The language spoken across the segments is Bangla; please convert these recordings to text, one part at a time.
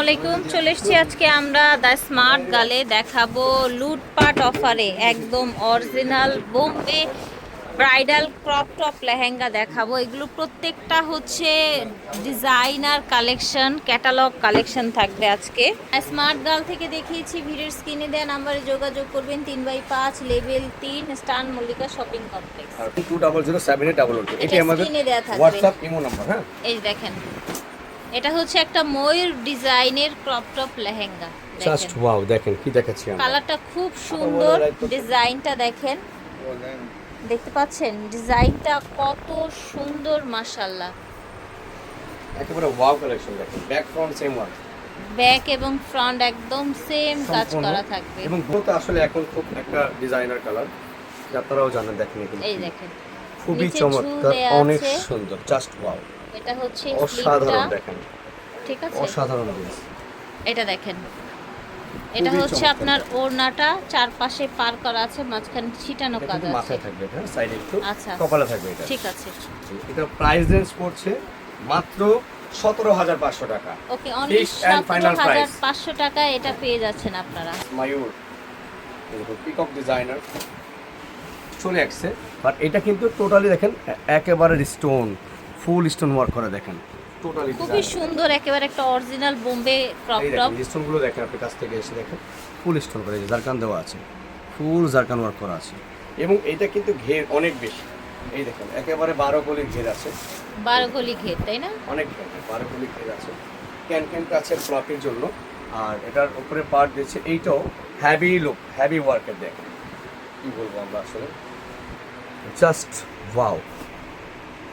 আলাইকুম চলে এসেছি আজকে আমরা দ্য স্মার্ট গালে দেখাবো লুটপাট অফারে। একদম original Bombay bridal crop top lehenga দেখাবো। এগুলো প্রত্যেকটা হচ্ছে ডিজাইনার কালেকশন ক্যাটালগ কালেকশন থাকবে আজকে। স্মার্ট গার্ল থেকে দেখিয়েছি ভিডিওর স্ক্রিনে দেওয়া নাম্বারে যোগাযোগ করবেন তিন বাই পাঁচ লেভেল তিন স্টান Mallika shopping complex. Two double zero seven eight double এটি আমাদের। হোয়াটসঅ্যাপ ইমো নাম্বার হ্যাঁ? এই দেখেন। এটা হচ্ছে একটা ময়ূর ডিজাইনের crop top lehenga just wow দেখেন কি দেখাচ্ছি আমরা। কালারটা খুব সুন্দর ডিজাইনটা দেখেন। দেখতে পাচ্ছেন? ডিজাইনটা কত সুন্দর মাশাল্লাহ একেবারে ওয়াও কালেকশন দেখেন। Back front same one back এবং ফ্রন্ট একদম সেম কাজ করা থাকবে। এবং দুটো আসলে এখন খুব একটা ডিজাইনার কালার আপনারাও জানেন দেখেন এই দেখেন। খুবই চমৎকার অনেক সুন্দর জাস্ট ওয়াও এটা হচ্ছে অসাধারণ দেখেন। ঠিক আছে? অসাধারণ এটা দেখেন। এটা হচ্ছে আপনার ওড়নাটা চারপাশে পার করা আছে মাঝখানে ছিটানো এটা কাজ আছে মাথায় থাকবে হ্যাঁ সাইডে একটু আচ্ছা। কপালে থাকবে এটা। ঠিক আছে। এটা প্রাইস রেঞ্জ পড়ছে মাত্র সতেরো হাজার পাঁচশো টাকা। ওকে অনলি সতেরো হাজার পাঁচশো টাকায় এটা পেয়ে যাচ্ছেন আপনারা। মায়ুর পিকক ডিজাইনার চলে আসছে। বাট এটা কিন্তু টোটালি দেখেন একেবারে স্টোন ফুল স্টোন ওয়ার্ক করা দেখেন। টোটালি খুবই সুন্দর একেবারে একটা অরিজিনাল বোম্বে ক্রপ এই টপ স্টোনগুলো দেখেন আপনি কাছ থেকে এসে দেখেন। ফুল স্টোন করে জারকান দেওয়া আছে। ফুল জারকান ওয়ার্ক করা আছে। এবং এটা কিন্তু ঘের অনেক বেশি। এই দেখেন একেবারে বারো কলির ঘের আছে। বারো গলি ঘের তাই না? অনেক ঘের বারো কলির ঘের আছে। ক্যান ক্যান আছে ফ্লপের জন্য। আর এটার উপরে পার্ট দিচ্ছে এইটাও হ্যাভি লুক হ্যাভি ওয়ার্কের দেখেন। কি বলব আমরা আসলে? জাস্ট ওয়াও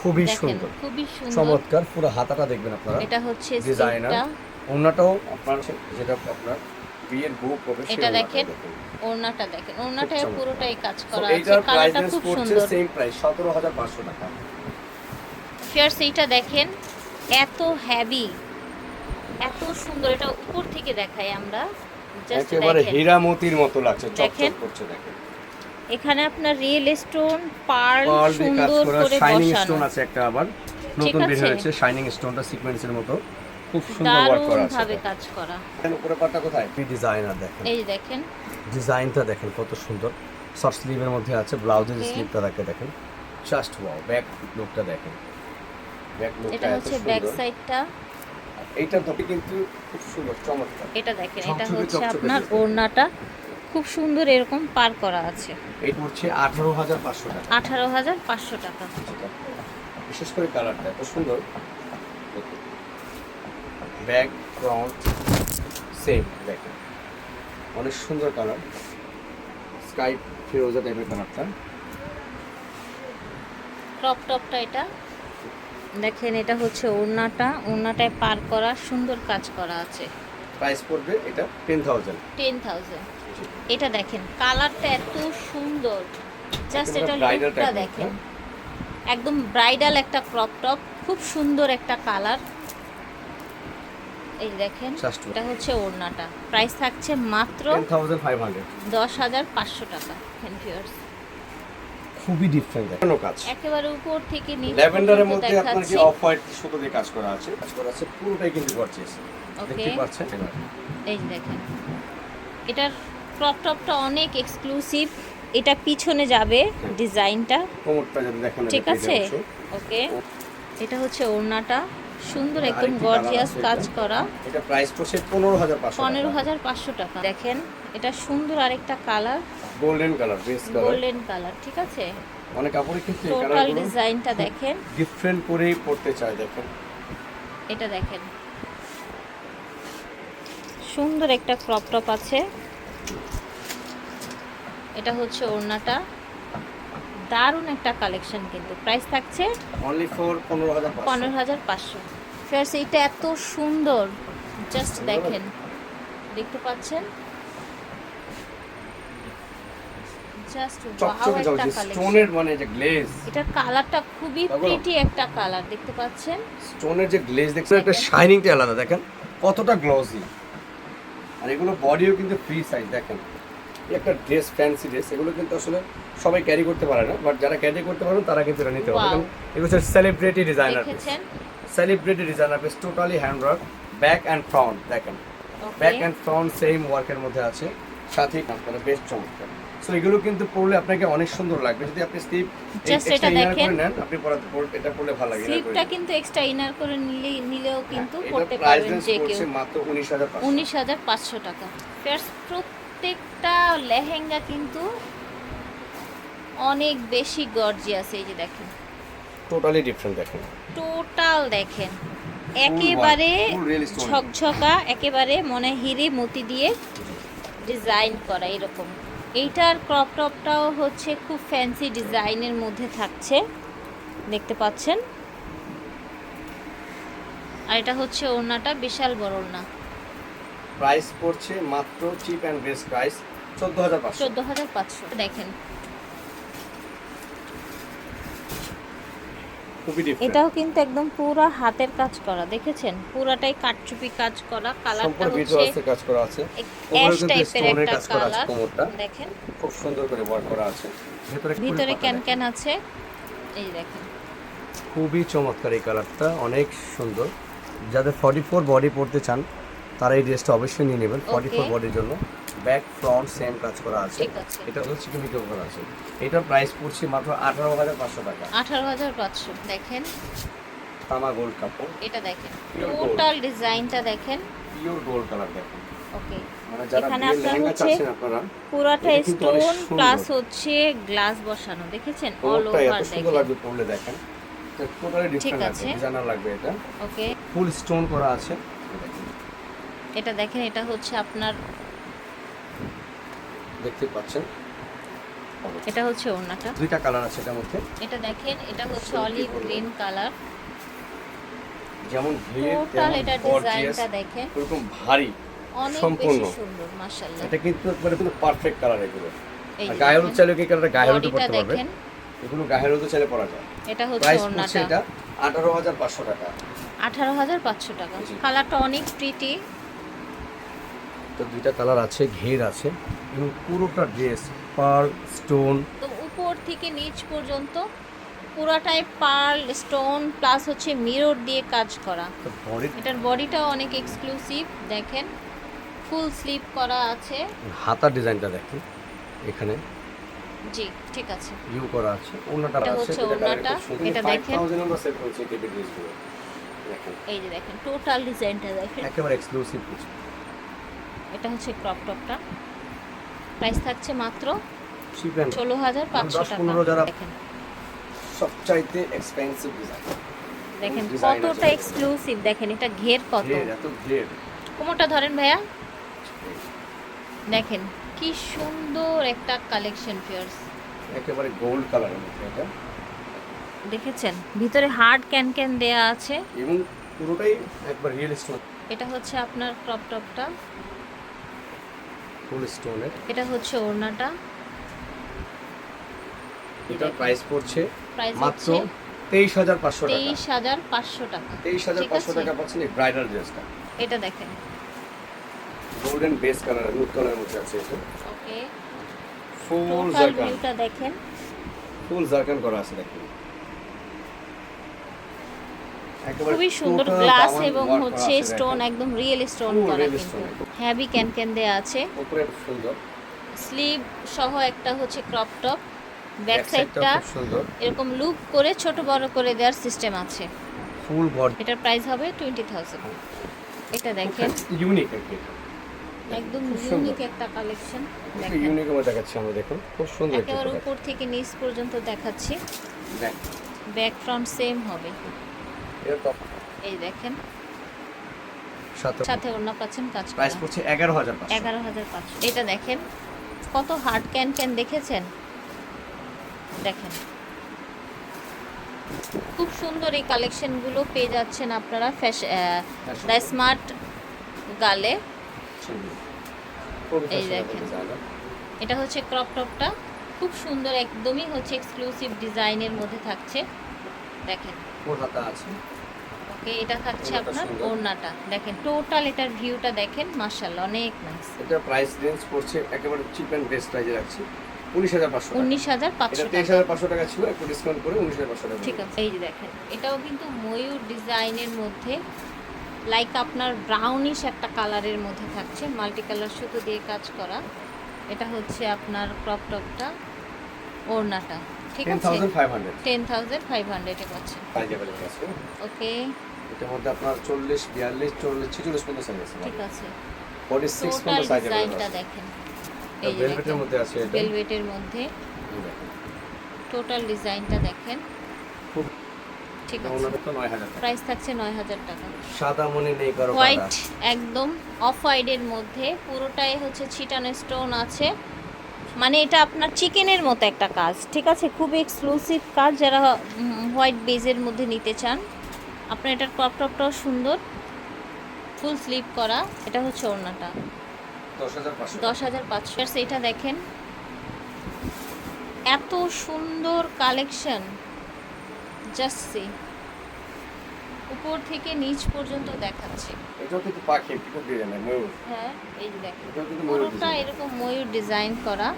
খুবই সুন্দর। খুবই সুন্দর। চমৎকার পুরো হাতাটা দেখবেন আপনারা। এটা হচ্ছে ডিজাইনার। ওনাটাও আপনার যেটা আপনার বিয়ের বউ করবে এটা দেখেন ওড়নাটা দেখেন। চমৎকার। পুরোটাই কাজ করা আছে। কালারটা খুব সুন্দর। সেম প্রাইস সতেরো হাজার পাঁচশো টাকা। ফিয়ার্স এইটা দেখেন এত হ্যাভি এত সুন্দর। এটা উপর থেকে দেখাই আমরা। জাস্ট একেবারে হীরা মতির মতো লাগছে চকচক করছে দেখেন। এখানে আপনার রিয়েল স্টোন পার্ল সুন্দর করে শাইনিং স্টোন আছে একটা আবার। নতুন বের হয়েছে শাইনিং স্টোনটা সিকোয়েন্সের মতো। খুব সুন্দর ওয়ার্ক করা আছে ভাবে কাজ করা। এখানে উপরে পাটটা কোথায়? কি ডিজাইনার দেখেন। এই দেখেন। ডিজাইনটা দেখেন কত সুন্দর। শর্ট স্লিভের মধ্যে আছে ব্লাউজের. স্লিভটা দেখে দেখেন। জাস্ট ওয়াও ব্যাক লুকটা দেখেন। ব্যাক লুকটা এটা হচ্ছে ব্যাক সাইডটা এইটার ধটি কিন্তু খুব সুন্দর চমৎকার। এটা দেখেন এটা হচ্ছে আপনার। ওড়নাটা। খুব সুন্দর এরকম পার করা আছে। এই পড়ছে আঠারো হাজার পাঁচশো টাকা। আঠারো হাজার পাঁচশো টাকা। বিশেষ করে কালারটা এত সুন্দর। Back front same back. অনেক সুন্দর কালার। স্কাই ফিরোজা টাইপের কালারটা। ক্রপ টপটা এটা। দেখেন এটা হচ্ছে ওড়নাটা। ওড়নাটায় পার করা সুন্দর কাজ করা আছে। প্রাইস পড়বে এটা টেন থাউজেন্ড। Ten thousand. এটা দেখেন কালারটা এত সুন্দর। জাস্ট এটা লুকটা দেখেন। একদম ব্রাইডাল একটা ক্রপ টপ খুব সুন্দর একটা কালার। এই দেখেন এটা হচ্ছে ওড়নাটা। প্রাইস থাকছে মাত্র দশ হাজার পাঁচশো টাকা ভিউয়ার্স খুবই ডিফারেন্ট দেখেন কাজ একেবারে উপর থেকে নিচে ল্যাভেন্ডারের মধ্যে আপনার কি অফ হোয়াইট সুতো দিয়ে কাজ করা আছে? কাজ করা আছে পুরোটাই কিন্তু গর্জিয়াস ওকে দেখতে পাচ্ছেন? এই দেখেন এটার ক্রপ টপটা অনেক এক্সক্লুসিভ এটা পিছনে যাবে ডিজাইনটা। ঠিক আছে? ওকে। এটা হচ্ছে ওড়নাটা। সুন্দর একদম গর্জিয়াস কাজ করা। এটা প্রাইস পড়ছে পনেরো হাজার পাঁচশো পনেরো হাজার পাঁচশো টাকা। দেখেন এটা সুন্দর আরেকটা colour golden colour base colour golden colour ঠিক আছে? অনেক কাপড়ের ক্ষেত্রে টোটাল ডিজাইনটা দেখেন। ডিফারেন্ট করেই পড়তে চায় দেখেন এটা দেখেন। সুন্দর একটা ক্রপ টপ আছে। এটা হচ্ছে ওড়নাটা। দারুণ একটা কালেকশন কিন্তু। প্রাইস থাকছে অনলি ফর পনেরো হাজার পাঁচশো। ফ্রেন্ডস এইটা এত সুন্দর। জাস্ট দেখেন। দেখতে পাচ্ছেন? মানে গ্লেজ এটার কালারটা খুবই? প্রিটি একটা কালার দেখতে পাচ্ছেন? স্টোনের যে গ্লেজ দেখছেন একটা শাইনিংটা আলাদা দেখেন? কতটা গ্লসি আর এগুলো বডিও কিন্তু ফ্রি সাইজ দেখেন। একটা ড্রেস ফ্যান্সি ড্রেস এগুলো কিন্তু আসলে সবাই ক্যারি করতে পারে না বাট যারা ক্যারি করতে পারেন তারা কিন্তু এটা নিতে. পারবেন। এগুলো হচ্ছে celebrity designer piece celebrity designer piece totally hand work back and front দেখেন। ব্যাক অ্যান্ড ফ্রন্ট সেম ওয়ার্কের মধ্যে আছে সাথে আপনারা বেস্ট চমৎকার। সো এগুলো কিন্তু পরলে আপনাকে অনেক সুন্দর লাগবে। যদি আপনি স্লিপ এটা দেখেন। করে নেন আপনি পরাতে পর- এটা পরলে ভালো লাগে স্লিপটা কিন্তু এক্সট্রা ইনার করে নিলে নিলেও কিন্তু এটা পড়তে পারবেন যে কেউ। মাত্র উনিশ হাজার পাঁচশো। উনিশ হাজার পাঁচশো টাকা। First, প্রত্যেকটা লেহেঙ্গা কিন্তু অনেক বেশি গর্জিয়াস এই যে দেখেন। টোটালি ডিফারেন্ট দেখেন। টোটাল দেখেন। একেবারে. ঝকঝকা একেবারে মনে হিরে মতি দিয়ে ডিজাইন করা এরকম। এইটার ক্রপ টপটাও হচ্ছে খুব ফ্যান্সি ডিজাইনের মধ্যে থাকছে। দেখতে পাচ্ছেন? আর এটা হচ্ছে ওড়নাটা বিশাল বড় ওড়না। প্রাইস পড়ছে মাত্র চিপ অ্যান্ড বেস্ট প্রাইস চোদ্দ হাজার পাঁচশো। চোদ্দ হাজার পাঁচশো। দেখেন। এটাও কিন্তু একদম পুরো হাতের কাজ করা দেখেছেন? পুরাটাই কাটচুপি কাজ করা কালারটা সম্পূর্ণ হচ্ছে কাজ করা আছে। অ্যাশ টাইপের একটা কালার দেখেন। খুব সুন্দর করে ওয়ার্ক করা আছে। ভেতরে ভিতরে ক্যান ক্যান আছে? এই দেখেন। খুবই চমৎকার এই কালারটা অনেক সুন্দর। যাদের ফর্টি ফোর বডি পড়তে চান তারা এই ড্রেসটা অবশ্যই নিয়ে নেবেন ফর্টি ফোর বডির জন্য। ব্যাক ফ্রন্ট সেম কাজ করা আছে। ঠিক। এটা হচ্ছে চিকেন মিকে করা আছে। এটার প্রাইস পড়ছে মাত্র আঠারো হাজার পাঁচশো টাকা। আঠারো হাজার পাঁচশো দেখেন। তামা গোল্ড কাপড়। এটা দেখেন। টোটাল ডিজাইনটা দেখেন। পিওর গোল্ড কালার দেখেন। ওকে মানে এখানে আপনার হচ্ছে পুরাটা স্টোন প্লাস হচ্ছে গ্লাস বসানো দেখেছেন? অল ওভার দেখেন। ডিফারেন্ট আছে। লাগবে এটা। ওকে ফুল স্টোন করা আছে। এটা দেখেন এটা হচ্ছে আপনার দেখতে পাচ্ছেন? এটা হচ্ছে ওড়নাটা। দুইটা কালার আছে এটার মধ্যে। এটা দেখেন এটা হচ্ছে অলিভ। Green colour. যেমন ভিড় টোটাল এটা ডিজাইনটা দেখেন। এরকম ভারী অনেক সম্পূর্ণ। সুন্দর মাশাআল্লাহ। এটা কিন্তু একবারে কিন্তু পারফেক্ট কালার এগুলো। আর যে গায়ের হলুদ। চাইলে কি কালারটা গায়ের হলুদ পড়তে পারবে? এগুলো গায়ের হলুদ চাইলে পরা যায়। এটা হচ্ছে ওড়নাটা। এটা আঠারো হাজার পাঁচশো টাকা। আঠারো হাজার পাঁচশো টাকা। কালারটা অনেক প্রিটি তো দুইটা কালার আছে ঘের আছে এবং পুরোটা ড্রেস পার্ল স্টোন। তো উপর থেকে নিচ পর্যন্ত পুরাটাই পার্ল স্টোন প্লাস হচ্ছে মিরর দিয়ে কাজ করা। এটার বডিটাও অনেক এক্সক্লুসিভ দেখেন। ফুল স্লিপ করা আছে। হাতার ডিজাইনটা দেখেন এখানে। জি ঠিক আছে। ইউ করা আছে ওনাটা আছে হচ্ছে এটা খুব এটা 5000 দেখেন। আমরা সেল করছি এই টাইপের ড্রেসগুলো দেখেন এই যে দেখেন টোটাল ডিজাইনটা দেখেন। একেবারে এক্সক্লুসিভ কিছু। এটা হচ্ছে ক্রপ টপটা প্রাইস থাকছে মাত্র ষোলো হাজার পাঁচশো টাকা। দেখেন। সবচাইতে এক্সপেন্সিভ ডিজাইন দেখেন কতটা এক্সক্লুসিভ দেখেন এটা ঘের কত। কোমরটা ধরেন ভাইয়া। দেখেন কি সুন্দর একটা কালেকশন ফিয়ার্স একেবারে গোল্ড কালারের মধ্যে এটা। দেখেছেন? ভিতরে হার্ড ক্যান ক্যান দেয়া আছে। এবং পুরোটাই একবার রিয়েল স্টোন এটা হচ্ছে আপনার ক্রপ টপটা ফুল স্টোনের এটা হচ্ছে ওড়নাটা। এটার প্রাইস পড়ছে মাত্র তেইশ হাজার পাঁচশো টাকা। তেইশ হাজার পাঁচশো টাকা। তেইশ হাজার পাঁচশো? টাকা পাচ্ছেন এই ব্রাইডাল ড্রেসটা এটা দেখেন। গোল্ডেন বেস কালার নুট কালারের মধ্যে আছে এটা। ওকে। ফুল জারকান ভিউটা দেখেন। ফুল জারকান করা আছে দেখেন। খুবই সুন্দর গ্লাস এবং হচ্ছে স্টোন একদম রিয়েল স্টোন করা কিন্তু। হ্যাভি ক্যান ক্যান দেয়া আছে। উপরে সুন্দর। স্লিভ সহ একটা হচ্ছে ক্রপ টপ। ব্যাক সাইডটা সুন্দর। এরকম লুপ করে ছোট বড় করে দেওয়ার সিস্টেম আছে। ফুল ভর এটার প্রাইস হবে টোয়েন্টি থাউজেন্ড এটা দেখেন। ইউনিক একটি একদম ইউনিক একটা কালেকশন দেখেন। ইউনিক আমরা দেখাচ্ছি আমরা দেখুন। খুব সুন্দর একেবারে উপর থেকে নিচ পর্যন্ত দেখাচ্ছি। দেখ, ব্যাক ফ্রন্ট সেম হবে। এই দেখেন। সাথে অন্য পাচ্ছেন কাজ প্রাইস পড়ছে এগারো হাজার এগারো হাজার পাঁচশো। এটা দেখেন কত হার্ড ক্যান ক্যান দেখেছেন? দেখেন। খুব সুন্দর এই কালেকশনগুলো পেয়ে যাচ্ছেন আপনারা দ্য স্মার্ট গালে। এই দেখেন। এটা হচ্ছে ক্রপ টপটা খুব সুন্দর একদমই হচ্ছে এক্সক্লুসিভ ডিজাইনের মধ্যে থাকছে। দেখেন। আছে? ওকে এটা থাকছে আপনার ওড়নাটা। দেখেন টোটাল এটার ভিউটা দেখেন মার্শাল্লাহ অনেক নাইস এটা প্রাইস রেঞ্জ একেবারে চিপ অ্যান্ড বেস্ট প্রাইজে রাখছি। উনিশ হাজার পাঁচশো উনিশ হাজার পাঁচশো তেইশ হাজার পাঁচশো টাকা ছিল একটু ডিসকাউন্ট করে উনিশ হাজার পাঁচশো টাকা ঠিক আছে এই যে দেখেন এটাও কিন্তু ময়ূর ডিজাইনের মধ্যে লাইক আপনার ব্রাউনিশ একটা কালারের মধ্যে থাকছে মাল্টি কালার সুতো দিয়ে কাজ করা। এটা হচ্ছে আপনার ক্রপ টপটা ওড়নাটা ঠিক আছে? টেন থাউজেন্ড ফাইভ হান্ড্রেডে পাচ্ছে আছে। ওকে এটার মধ্যে আপনার চল্লিশ বিয়াল্লিশ চল্লিশ ছেচল্লিশ পর্যন্ত সাইজ আছে ঠিক আছে। ফর্টি সিক্স পর্যন্ত সাইজ ডিজাইনটা দেখেন। আছে ভেলভেটের মধ্যে আছে এটা। ভেলভেটের মধ্যে। টোটাল ডিজাইনটা দেখেন। ঠিক আছে। প্রাইস থাকছে নয় হাজার টাকা। সাদা মনে নেই কারও হোয়াইট একদম অফ হোয়াইটের মধ্যে। পুরোটাই হচ্ছে ছিটানো স্টোন আছে। মানে এটা আপনার চিকেনের মতো একটা কাজ। ঠিক আছে? খুব এক্সক্লুসিভ কাজ যারা হোয়াইট বেজের মধ্যে নিতে চান। আপনার এটার ক্রপ টপটাও সুন্দর। ফুল স্লিভ করা এটা হচ্ছে ওড়নাটা। দশ হাজার পাঁচশো। এটা দেখেন। এত সুন্দর কালেকশন জাস্ট সি উপর থেকে নিচ পর্যন্ত দেখাচ্ছে। এটাও কিন্তু পাখি পিকক ডিজাইনের ময়ূর। হ্যাঁ এই যে দেখেন। পুরোটা এরকম ময়ূর ডিজাইন করা।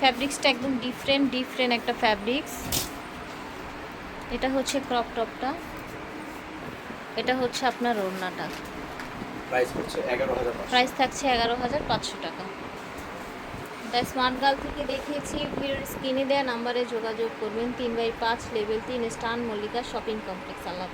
ফ্যাব্রিক্সটা একদম ডিফারেন্ট ডিফারেন্ট একটা ফ্যাব্রিক্স এটা হচ্ছে ক্রপ টপটা এটা হচ্ছে আপনার ওড়নাটা। প্রাইস থাকছে এগারো হাজার পাঁচশো টাকা। দ্য স্মার্ট গার্ল থেকে দেখিয়েছি ভিডিওর স্ক্রিনে দেওয়া নাম্বারে যোগাযোগ করবেন। তিন বাই পাঁচ লেভেল তিন স্টান মল্লিকা শপিং কমপ্লেক্স আল্লাহ